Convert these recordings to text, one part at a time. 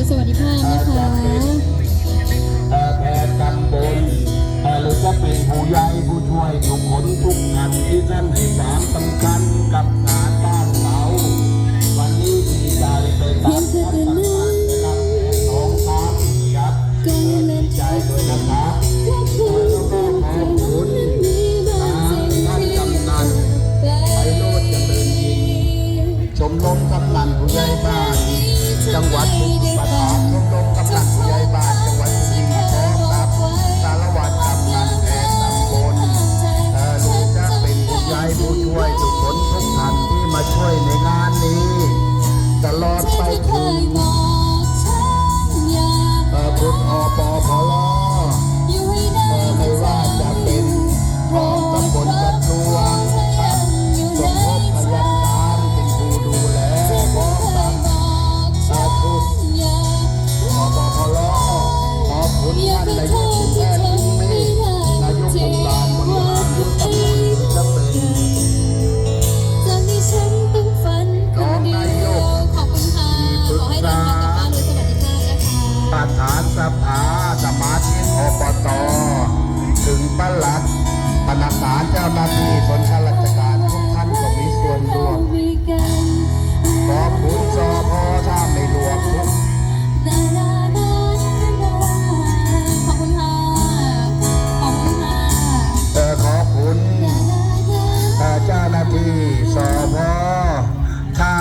อสวัสดิภาพนะคะเอ่อแทนตำบลหรือจะเป็นผู้ใหญ่ผู้ช่วยทุกคนทุกท่านที่ท่านให้ความสำคัญกับงานบ้านเรา วันนี้ดีใจไปตามท่านประธานไปรับของครับครับก็เอ่อเล่ดีใจด้วยนะครับว่าคุณกับเธอนั้นมีบางสิ่งที่ต่างไปไปโลดเจริญยิงชมรมกำนันผู้ใหญ่บ้าน จังหวัดสุพ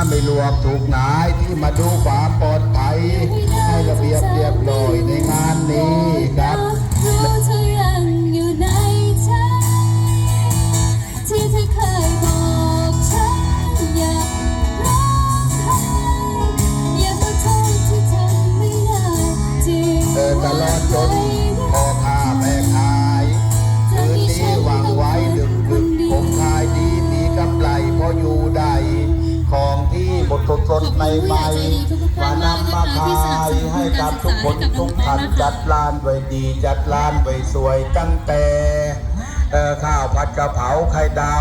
ไม่รวมถูกนายที่มาดูความปลอดภัยให้ระเบียบเรียบร้อยในงานนี้ครับรู้เธอยัง ใหม่วานำมาขายให้กับทุกคนทุกท่านจัดร้านไว้ดีจัดร้านไว้สวยตั้งแต่ข้าวผัดกะเพราไข่ดาว